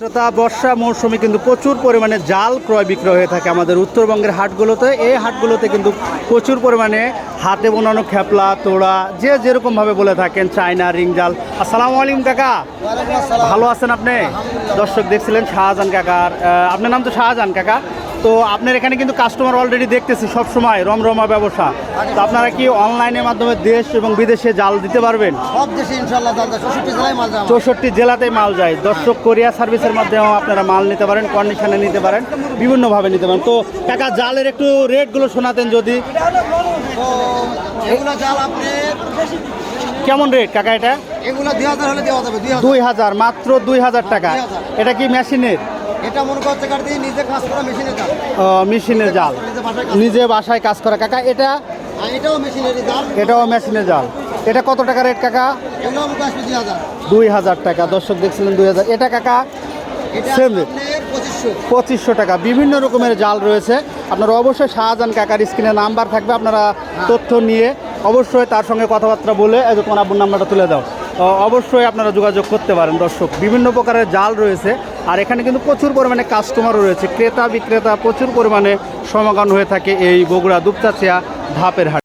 শ্রোতা বর্ষা মৌসুমে কিন্তু প্রচুর পরিমাণে জাল ক্রয় বিক্রয় হয়ে থাকে আমাদের উত্তরবঙ্গের হাটগুলোতে। এই হাটগুলোতে কিন্তু প্রচুর পরিমাণে হাতে বোনানো খেপলা তোড়া যে যেরকমভাবে বলে থাকেন চায়না রিং জাল। আসসালামু আলাইকুম কাকা। ভালো আছেন আপনি? দর্শক দেখছিলেন শাহজাহান কাকার আপনার নাম তো শাহজাহান কাকা? তো আপনার এখানে কিন্তু কাস্টমার অলরেডি দেখতেছি সব সময় রমরমা ব্যবসা। তো আপনারা কি অনলাইনের মাধ্যমে দেশ এবং বিদেশে জাল দিতে পারবেন? সব দেশে চৌষট্টি জেলায় মাল চৌষট্টি জেলাতেই মাল যায়। দর্শক কোরিয়া সার্ভিসের মাধ্যমেও আপনারা মাল নিতে পারেন কন্ডিশনে নিতে পারেন বিভিন্নভাবে নিতে পারেন। তো কাকা জালের একটু রেটগুলো শোনাতেন যদি। কেমন রেট কাকা এটা? এগুলো দুই হাজার হলে দেওয়া যাবে দুই হাজার। মাত্র দুই হাজার টাকা। 2000 এটা কি মেশিনের? এটা মনে করছে কার দিয়ে নিজে কাজ করা মেশিনের জাল। মেশিনের জাল। নিজে বাসায় কাজ করা। কাকা এটা? এটাও মেশিনেরই জাল। এটাও মেশিনের জাল। এটা কত টাকা রেট কাকা? দুই হাজার। টাকা। দর্শক দেখছিলেন দুই হাজার। এটা কাকা? পঁচিশশো। টাকা। বিভিন্ন রকমের জাল রয়েছে। আপনারা অবশ্যই শাহজাহান কাকার স্ক্রিনে নাম্বার থাকবে। আপনারা তথ্য নিয়ে অবশ্যই তার সঙ্গে কথাবার্তা বলে এই তোমার আব্বুর নাম্বারটা তুলে দাও। অবশ্যই আপনারা যোগাযোগ করতে পারেন, দর্শক। বিভিন্ন প্রকারের জাল রয়েছে, আর এখানে কিন্তু প্রচুর পরিমাণে কাস্টমারও রয়েছে। ক্রেতা বিক্রেতা প্রচুর পরিমাণে সমাগম হয়ে থাকে এই বগুড়া দুপচাচিয়া ধাপের হাট।